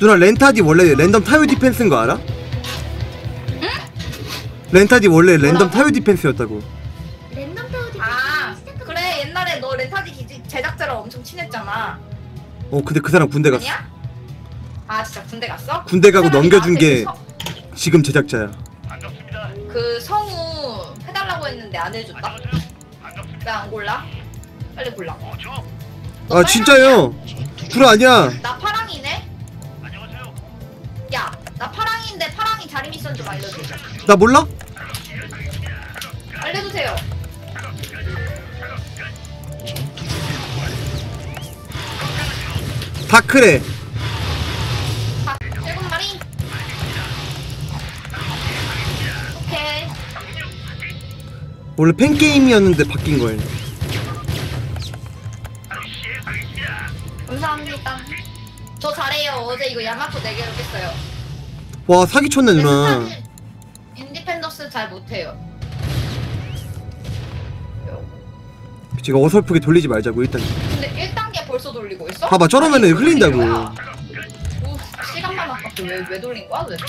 누나 렌타디 원래 랜덤 타요 디펜스인 거 알아? 렌타디 원래 랜덤 뭐라고? 타요 디펜스였다고 랜덤 타워 디펜스 아. 그래 옛날에 너 렌타지 기지 제작자랑 엄청 친했잖아 어 근데 그 사람 군대 갔어 아니야? 아 진짜 군대 갔어? 군대 가고 그 사람이 넘겨준 나한테 게 그, 성- 지금 제작자야 그 성우 해달라고 했는데 안 해줬다? 왜안 골라? 빨리 골라 너아 진짜요 구라 아니야 나 파랑이네? 미션 좀 알려줘. 나 몰라? 알려주세요. 다크래. 오케이. 원래 팬 게임이었는데 바뀐 거예요 감사합니다. 저 잘해요. 어제 이거 야마토 4개로 깼어요. 와 사기쳤네 누나 인디펜더스 잘 못해요. 제가 어설프게 돌리지 말자고 일단 근데 1단계 벌써 돌리고 있어? 봐봐, 저러면은 아니, 흘린다고. 오, 시간만 아깝게 왜, 왜 돌린 거야 도대체?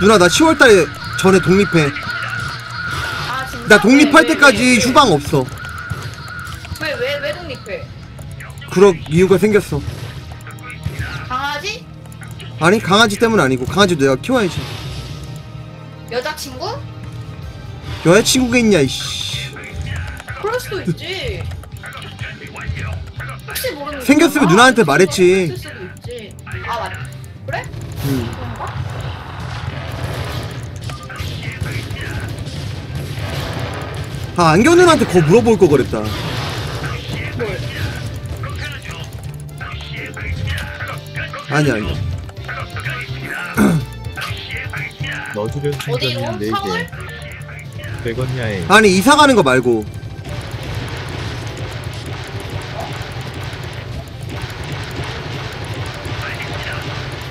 누나 나 10월달에 전에 독립해 아? 나 독립할 때까지? 휴방 없어 그럴 이유가 생겼어 강아지? 아니 강아지 때문 아니고 강아지도 내가 키워야지 여자친구? 여자친구가 있냐 이씨 그럴 수도 있지. 혹시 모르는 생겼으면 거잖아. 누나한테 말했지. 있을 수도 있지. 아 맞. 그래? 음. 그런가? 아 안경 누나한테 그거 물어볼 거 그랬다 너주련 어디로? 충전이 서울? 4개 100원야에 아니 이사 가는 거 말고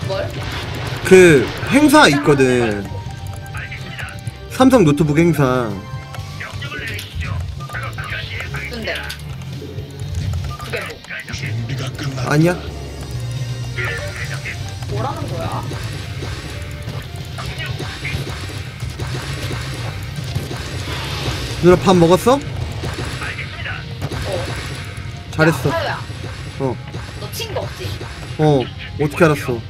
뭘? 그 행사 있거든 삼성 노트북 행사 근데 그게 뭐? 아니야 뭐라는 거야? 누나 밥 먹었어? 어. 잘했어 야, 어 너 친구 없지? 어, 어떻게 알았어?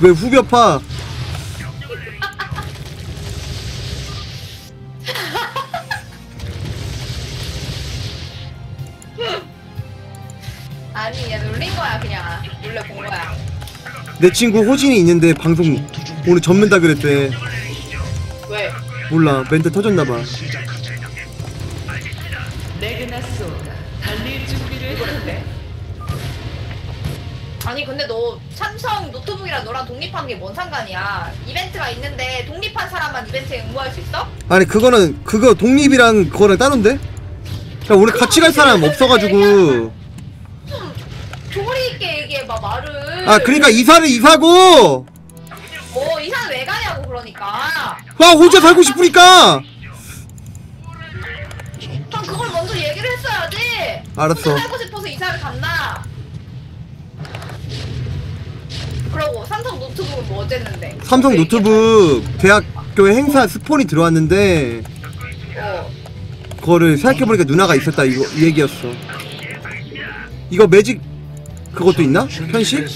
왜 후벼 파? 내 친구 호진이 있는데 방송 오늘 접는다 그랬대. 왜? 몰라, 멘트 터졌나봐. 아니 근데 너 삼성 노트북이랑 너랑 독립한 게 뭔 상관이야? 이벤트가 있는데 독립한 사람만 이벤트에 응모할 수 있어? 아니, 그거는, 그거 독립이랑 그거랑 따로인데? 야, 오늘 같이 갈 사람 없어가지고. 아, 그러니까 이사를 이사고! 뭐 이사 왜 가냐고 그러니까. 와, 혼자 살고 싶으니까! 난 그걸 먼저 얘기를 했어야지. 알았어. 혼자 살고 싶어서 이사를 갔나? 그러고 삼성 노트북은 뭐 어쨌는데? 삼성 왜 노트북 대학교에 행사 스폰이 들어왔는데? 어. 그거를 생각해보니까 누나가 있었다, 이거, 이 얘기였어. 이거 매직, 그것도 있나? 편식?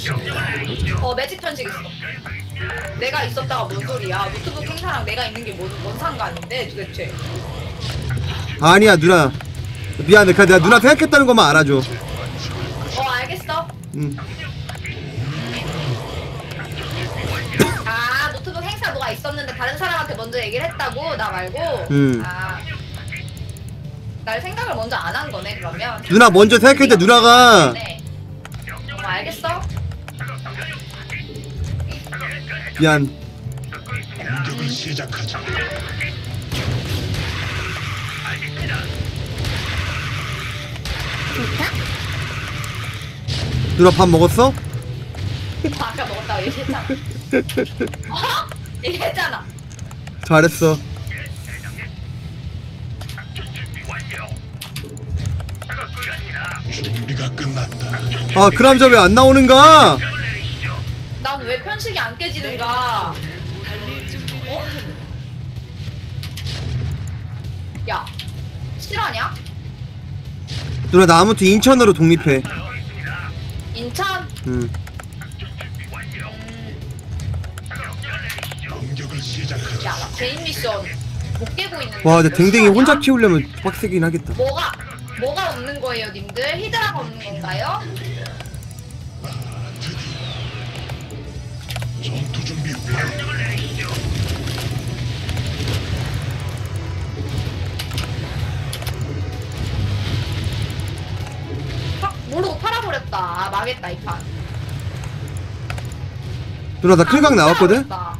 어 매직 편식 있어. 내가 있었다가 뭔 소리야? 노트북 행사랑 내가 있는 게 뭔, 뭔 상관인데 도대체? 아니야 누나 미안해 그냥 내가 누나 생각했다는 것만 알아줘 어 알겠어. 응. 아 노트북 행사 뭐가 있었는데 다른 사람한테 먼저 얘기를 했다고 나 말고. 음. 아. 날 생각을 먼저 안 한 거네 그러면. 누나 먼저 생각했는데 누나가 네. 어, 알겠어. 미안 누나 밥 먹었어? 아까 먹었다고 얘기했잖아. 어? 얘기했잖아. 잘했어 준비가 끝났다. 아 그람자 왜 안 나오는가 난 왜 편식이 안 깨지는가? 어? 야, 실화냐? 누나 나 아무튼 인천으로 독립해 인천? 음. 공격을 시작하자. 야, 나 개인 미션 못 깨고 있는데. 와 근데 댕댕이? 혼자 키우려면 빡세긴 하겠다 뭐가 뭐가 없는 거예요, 님들? 히드라가 없는 건가요? 전투 준비 완료. 팍 모르고 팔아버렸다. 아, 망했다 이 판. 누나 나 클각 나왔거든? 팔아버렸다.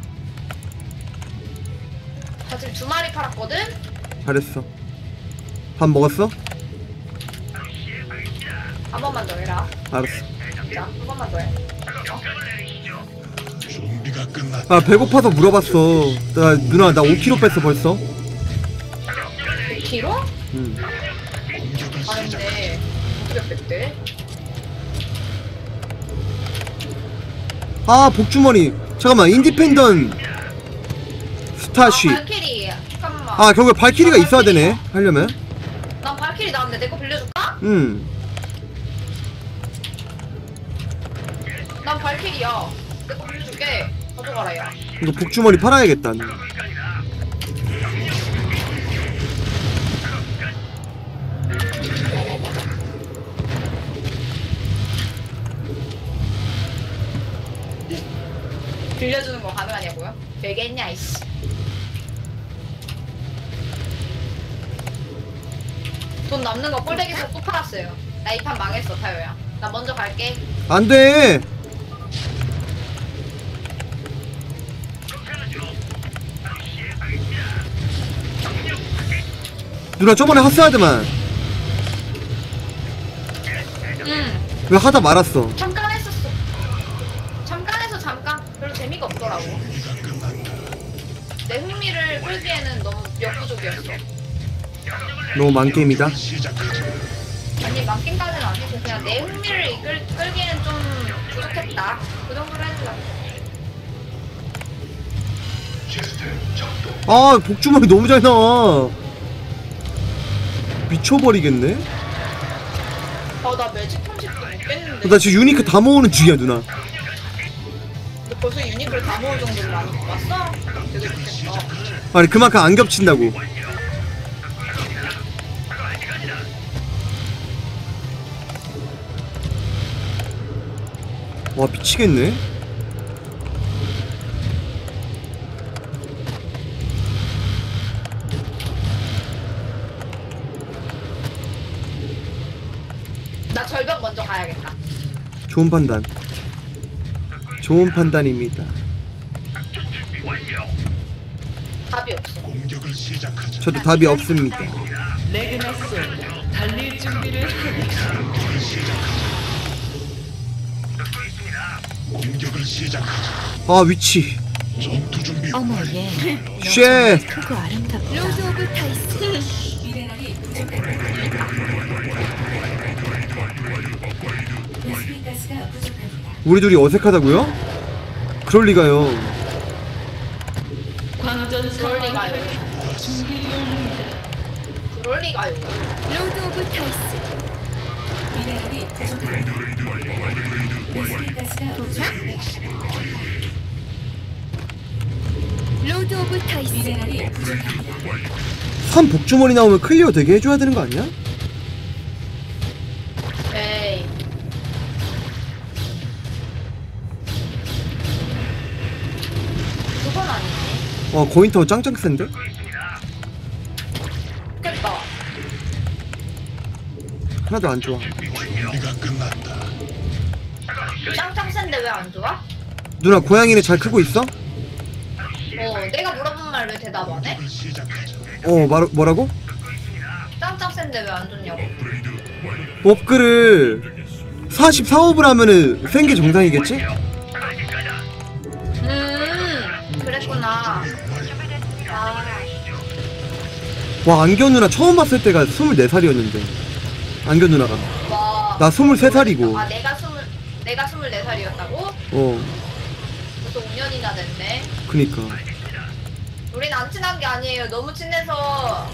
나 지금 두 마리 팔았거든? 잘했어 밥 먹었어? 한 번만 더 해라. 알았어 자, 한 번만 더 해. 준비가 끝났다. 아 배고파서 물어봤어 나 누나 나 5kg 뺐어 벌써 1kg? 음. 공격을 시작하자. 아닌데 어떻게 뺐대? 아 복주머니 잠깐만 인디펜던 스타쉽 아, 발키리. 잠깐만. 아 결국에 발키리가 있어야 되네 하려면 난 발키리 나왔는데 내 거 빌려줄까? 음 야. 내거 빌려줄게. 가져가라 야. 이거 복주머니 팔아야겠다 빌려주는 거 가능하냐고요? 되겠냐 이씨. 돈 남는 거 꼴대기에서 또 팔았어요. 나 이 판 망했어 타요야. 나 먼저 갈게. 안 돼 누나 저번에 핫스하드만 응. 왜 하다 말았어 잠깐 했었어. 잠깐 해서 잠깐. 별로 재미가 없더라고. 내 흥미를 끌기에는 너무 역부족이었어. 너무 시작하자. 아니 망킹까지는 아니고 그냥 내 흥미를 이끌, 끌기에는 좀 부족했다. 그 정도로 해주려고. 아 복주머니 너무 잘 나와 미쳐버리겠네 아나 매직 30도 못 깼는데. 나 지금 유니크 다 모으는 중이야 누나 너 벌써 유니크를 다 모을 정도로 많이 모았어? 되게 좋겠다. 아니 그만큼 안 겹친다고 와 미치겠네 나 절벽 먼저 가야겠다. 좋은 판단. 좋은 판단입니다. 답이 없어. 저도 답이 없습니다. 레그나스 달릴 준비를 공격을 시작하자. 아 위치. 전투 준비. 어머. 얘. 쉣. 크고 아름답다. 로드 오브 타이스 우리 둘이 어색하다고요? 그럴 리가요 광전 그럴 리가요. 그럴 리가요. 로드 오브 타이스 도착? 로드 오브 타이스 산 복주머니 나오면 클리어 되게 해줘야 되는 거 아니야? 와 어, 짱짱 센데? 하나도 안 좋아. 짱짱 센데 왜 안 좋아? 누나 고양이네 잘 크고 있어? 어, 내가 물어본 말 왜 대답 안 해? 어 말, 뭐라고? 짱짱 센데 왜 안 좋냐고. 업글을 44업을 하면은 센 게 정상이겠지? 와 안견 누나 처음 봤을 때가 24살이었는데 안견 누나가 와. 나 23살이고 아 내가 스물 내가 스물네 살이었다고? 어 벌써 5년이나 됐네. 그니까 우린 안 친한 게 아니에요. 너무 친해서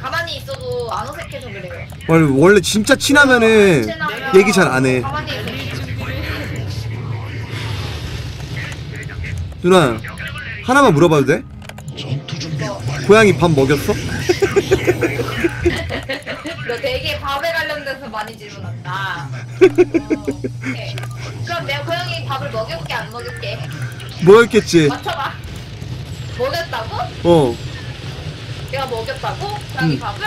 가만히 있어도 안 어색해서 그래요. 원래, 원래 진짜 친하면은 친하면 얘기 잘 안 해. 가만히 있어. 누나 하나만 물어봐도 돼? 고양이 밥 먹였어? 너 되게 밥에 관련돼서 많이 질문한다. 어, 오케이. 그럼 내가 고양이 밥을 먹여볼게 안 먹일게. 먹였겠지 맞춰봐. 먹였다고? 어 내가 먹였다고? 고양이 응. 밥을?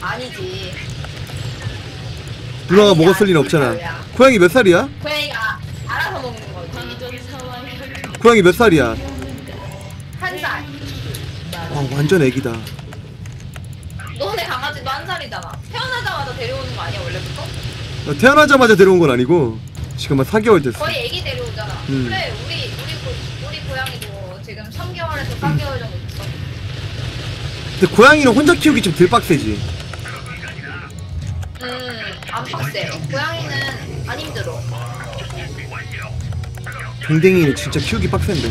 아니지. 누나가 아니야, 먹었을 리는 없잖아 아니야. 고양이 몇 살이야? 고양이가 알아서 먹는 거지. 고양이 몇 살이야? 한 살. 와 완전 애기다 살이잖아. 태어나자마자 데려오는 거 아니야 원래부터? 나 태어나자마자 데려온 건 아니고 지금 한 4개월 됐어 거의 애기 데려오잖아. 음. 그래 우리 우리 고, 우리 고양이도 지금 3개월에서 4개월 정도 됐어. 근데 고양이는 혼자 키우기 좀 덜 빡세지 음안 빡세. 고양이는 안 힘들어. 댕댕이는 진짜 키우기 빡센데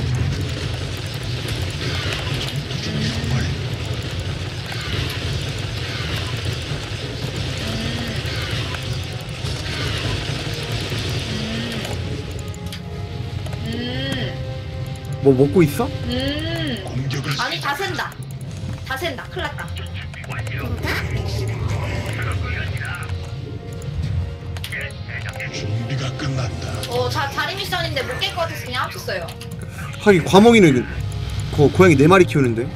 뭐 먹고 있어? 음. 공격을 아니 다 샌다. 다 샌다. 큰일 났다. 준비가 끝났다. 어, 자, 자리 미션인데 못 깰 것 같아서 그냥 합쳤어요. 하긴 과몽이는 그 고양이 4마리 키우는데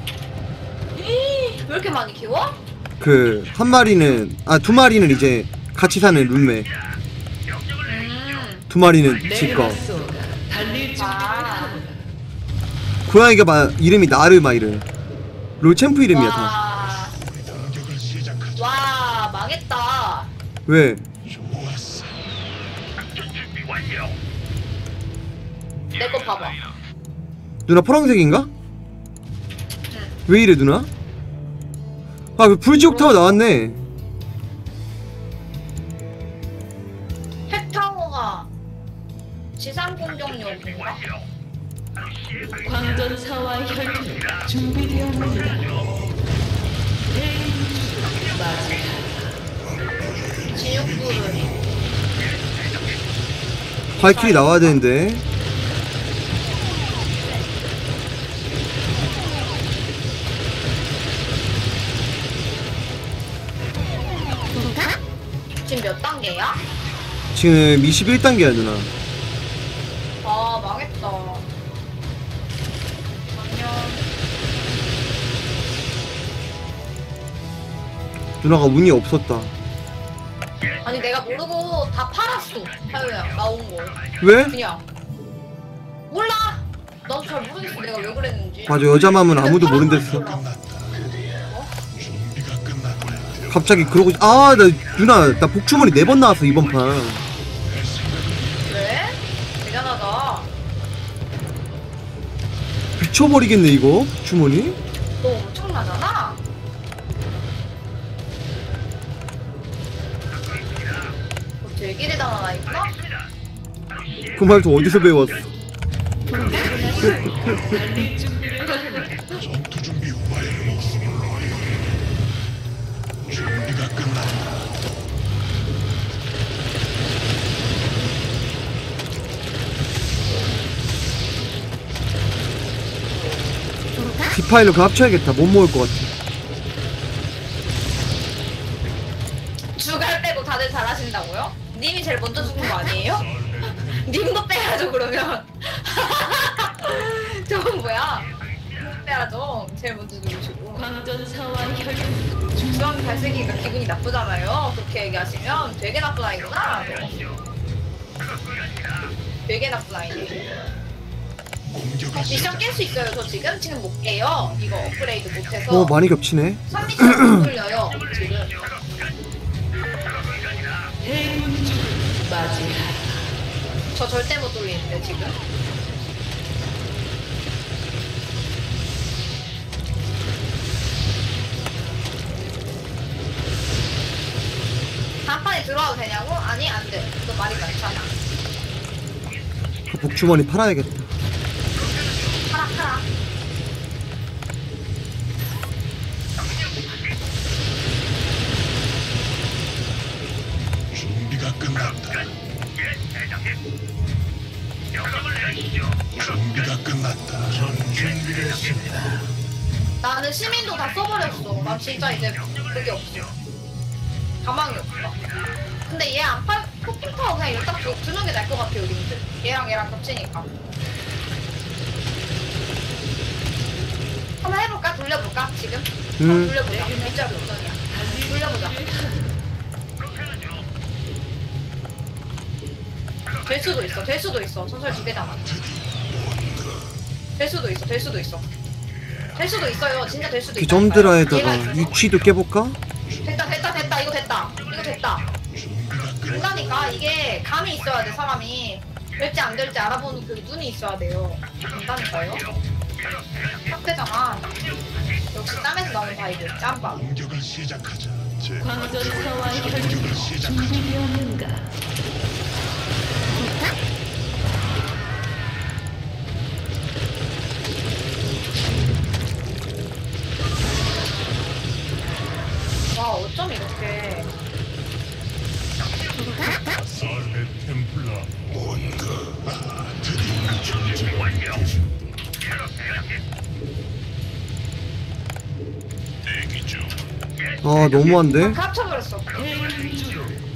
왜 이렇게 많이 키워? 그 한 마리는 아 두 마리는 이제 같이 사는 룸메 음. 두 마리는 지거 레그나소가 달릴 준비를 아. 하고 고양이가 막 이름이 나르마이르 롤 챔프 이름이야 다 와, 시작하자. 와, 망했다. 왜? 내 거 봐봐. 누나 파란색인가? 왜 이래 누나? 아그 불지옥 타워 나왔네 핵타워가 지상 공격력인가? 광전사와 혈통 준비되었습니다. 발길이 나와야 되는데 지금 몇 단계야? 지금 21단계야 누나 누나가 운이 없었다 아니, 내가 모르고 다 팔았어. 하유야, 나온 거. 왜? 그냥. 몰라! 나도 잘 모르겠어. 내가 왜 그랬는지. 맞아 여자 맘은 아무도 모른댔어 끝났다. 갑자기 그러고 아 나 누나 나 복주머니 4번 나왔어 이번 판 그래? 대단하다. 미쳐버리겠네 이거 복주머니 그 말도 어디서 배웠어 전투 준비. 준비가 그 합쳐야겠다 못 먹을 것 같아 주갈 빼고 다들 잘하신다고요? 님이 제일 먼저 죽은 거 아니에요? 님도 빼야죠 그러면. 저건 뭐야? 빼야죠 제일 먼저 죽으시고. 광전사와 혈통 주황 갈색이가 기분이 나쁘잖아요. 그렇게 얘기하시면 되게 나쁜 아이구나. 되게 나쁜 아이네. 미션. 깰 수 있어요 저 지금? 지금 못 깨요. 이거 업그레이드 못해서. 어 많이 겹치네. 3미션 못 돌려요 지금. 맞이하라. 저 절대 못 돌리는데 지금? 단판에 들어와도 되냐고? 아니 안돼. 너 말이 많잖아 아, 복주머니 팔아야겠다. 진짜 이제 그게 없어 가망이 없어. 근데 얘 안 팔, 포핑타워 그냥 일단 두, 두는 게 나을 것 같아 우리들 얘랑 얘랑 겹치니까. 한번 해볼까? 돌려볼까? 지금? 한번 음. 돌려보자. 진짜로 돌려보자. 될 수도 있어 될 수도 있어. 전설 두 개잖아 될 수도 있어 될 수도 있어 될 수도 있어요. 진짜 될 수도 그 있어 점드라에다가 유치도 깨볼까? 됐다 됐다 됐다. 이거 됐다. 이거 됐다. 된다니까. 이게 감이 있어야 돼 사람이. 될지 안 될지 알아보는 그 눈이 있어야 돼요. 된다니까요. 딱 되잖아. 역시 땀에서 나온 바이브 짬밥. 공격을 시작하자. 제 광전사와 시작하자. 준비되었는가? 아 너무한데? 다 합쳐버렸어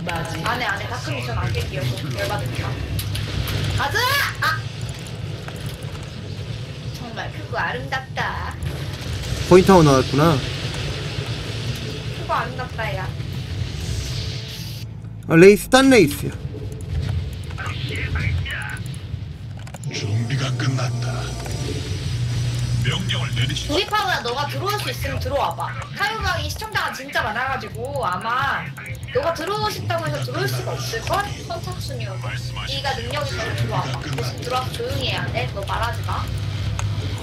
맞이 안에 안에 다크 미션 안 깰게요 저 열받으니까 가자! 아! 정말 크고 아름답다 포인트아웃 나왔구나. 크고 아름답다 야 아, 레이스 딴 레이스야. 파우야 너가 들어올 수 있으면 들어와봐 타요강이 시청자가 진짜 많아가지고 아마 너가 들어오고 싶다고 해서 들어올 수가 없을걸? 선착순이어서 네가 능력이 있어서 들어와봐 대신 들어와서 조용히 해야 돼 너 말하지 마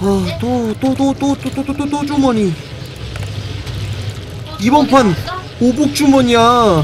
아, 또, 또, 또, 또, 또, 또, 또, 또, 또 주머니. 또 이번 판? 오복 주머니야.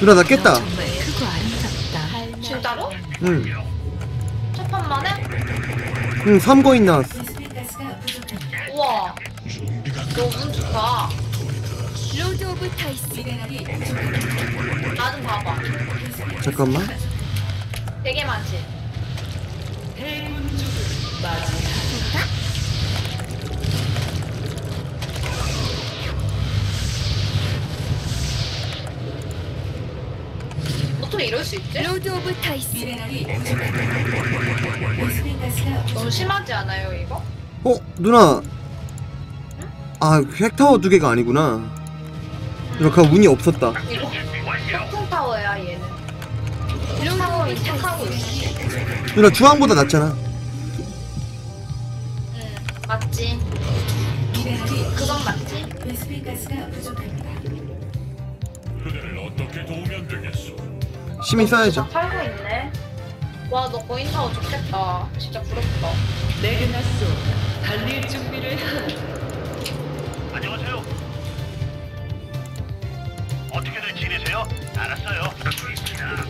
누나 나너 깼다. 정말 크고 아름답다. 진짜로? 응. 첫 판만에? 응, 3거인 나왔어. 우와 준비가 너운 좋다 로드 오브 타이스. 나좀 봐봐 잠깐만. 되게 많지? 어떻게 이럴 수 있지? 로드 오브 타이스. 너무 심하지 않아요 이거? 어, 누나. 아, 핵타워 두 개가 아니구나. 누나, 그 운이 없었다. 이거 폭풍 타워야 얘는 타워 타이스. 있어 누나 주황보다 낫잖아. 시민 써야죠. 다 팔고 있네 와 너 거인 타워 좋겠다 진짜 부럽다 레그나스 달릴 준비를 하라 안녕하세요. 어떻게들 지내세요? 알았어요. 듣고 있습니다.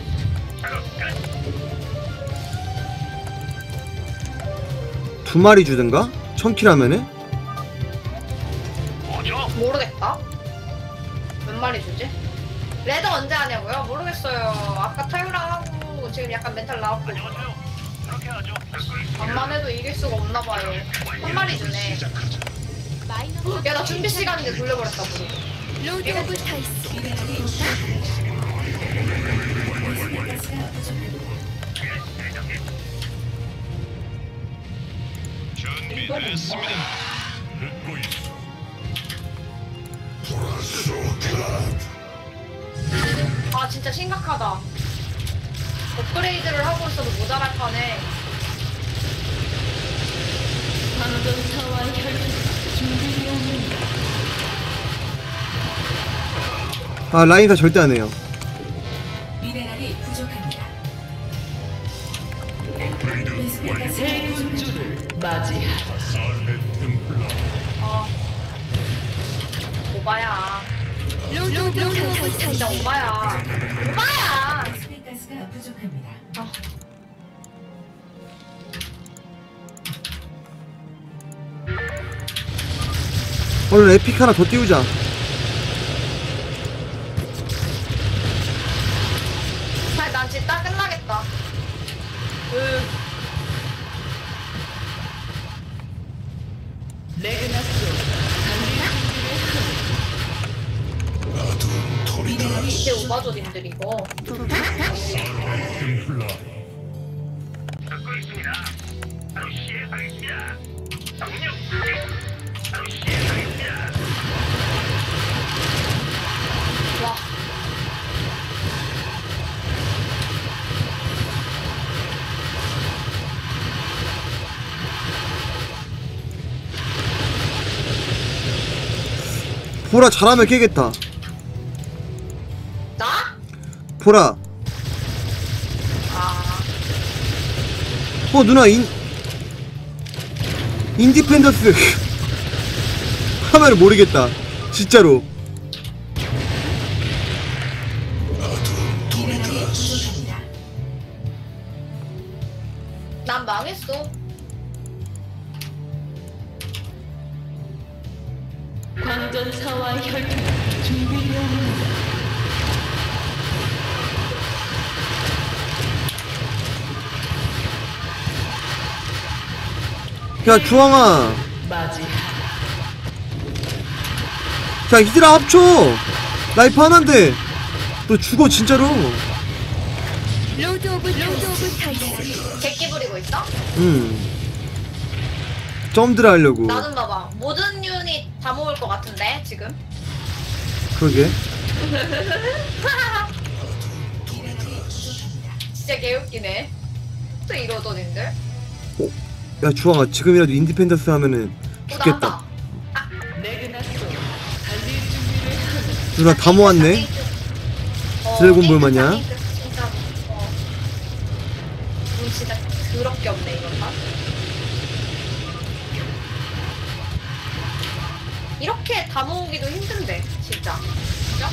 두 마리 주든가? 천킬 하면은? 뭐죠? 모르겠다 몇 마리 주지? 레드 언제 하냐고요? 모르겠어요 아까 타요랑 하고 지금 약간 멘탈 나왔고 안녕하세요. 그렇게 하죠. 듣고 있습니다. 반만 해도 이길 수가 없나 봐요 한 마리 주네. 야 나 준비 시간인데 돌려버렸다 모르고 로드 오브 타이스. 준비됐습니다. 듣고 있어. 아 진짜 심각하다. 업그레이드를 하고 있어도 모자랄 판에? 아 라인사 절대 안 해요 미네랄이 부족합니다. 새 군주를 맞이하라. 살레 템플러. 어 오바야. 가스가 부족합니다. 오늘 에픽 하나 더 띄우자 잘, 난 진짜 끝나겠다. 으, 바로 시행하겠습니다. 와. 보라 잘하면 깨겠다 보라. 아, 어 누나 인 인디펜던스. 하면 모르겠다. 진짜로 야 주황아. 자 이들아 합쳐 라이프 하나인데 너 죽어 진짜로 로드 오브 로드 오브 타이스 객기 부리고 있어? 음 점들 하려고 나좀 봐봐. 모든 유닛 다 모을 것 같은데, 지금? 그러게 진짜 개웃기네. 또 이러더님들. 야 주황아 지금이라도 인디펜던스 하면은 또 죽겠다 누나 다 모았네 어, 드래곤볼 마냥. 진짜. 어. 더럽게 없네, 이런 거. 이렇게 다 모으기도 힘든데, 진짜. 그죠?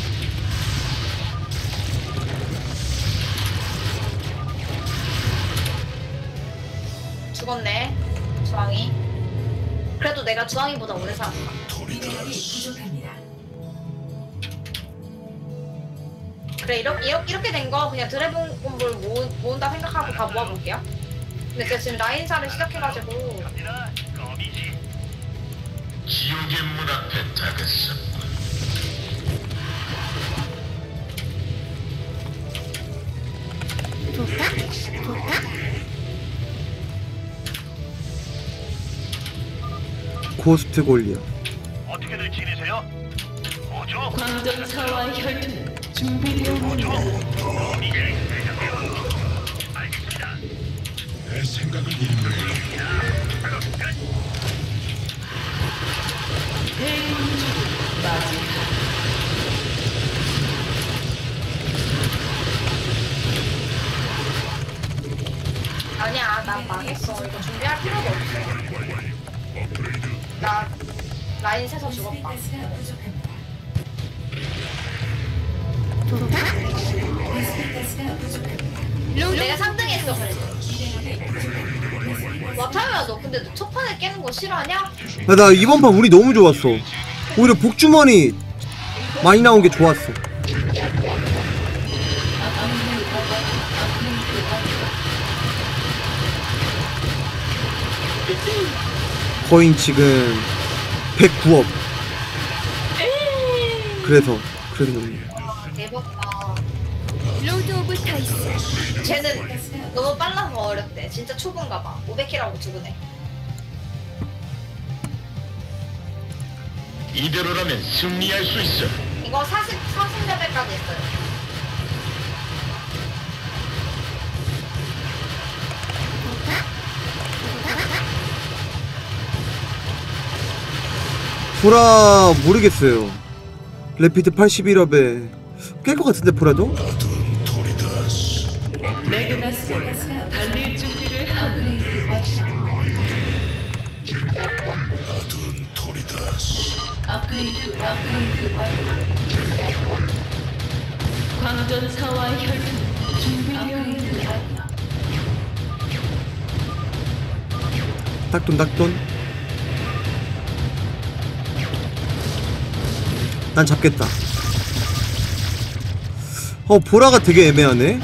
죽었네, 주황이. 그래도 내가 주황이보다 오래 살았다. 그래 이렇게 이렇게, 된 거 그냥 드래곤볼 모은, 모은다 생각하고 다 모아볼게요. 근데 제가 지금 라인사를 시작해가지고. 지옥의 문 앞에 다가섰군. 고스트 골리아 어떻게들 지내세요? 뭐죠? 광전사와 혈통 준비되었는가? 알겠습니다. 내 생각을 읽는 대군주를 맞이하라. 아니야 난 망했어 이거 준비할 필요가 없어. 나 라인 세서 죽었다. 로드 내가 3등 했어 그래도. 와타미야 너 근데 너 첫판에 깨는 거 싫어하냐? 야, 나 이번 판 운이 너무 좋았어 오히려 복주머니 많이 나온 게 좋았어 거인 지금 109억 그래서 그래서 대박이다. 로드 오브 타이스 쟤는 너무 빨라서 어렵대. 진짜 초보인가 봐. 500킬하고 죽으네. 이대로라면 승리할 수 있어. 이거 40, 40레벨까지 있어요. 보라 모르겠어요. 레피드 81업에 깰 것 같은데 보라도? 딱돈 딱돈. 난 잡겠다. 어 보라가 되게 애매하네.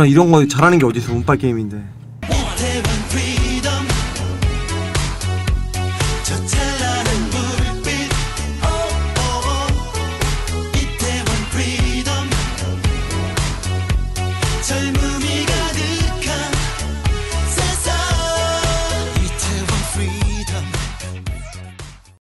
누나 이런 거 잘하는 게 어딨어 운빨 게임인데.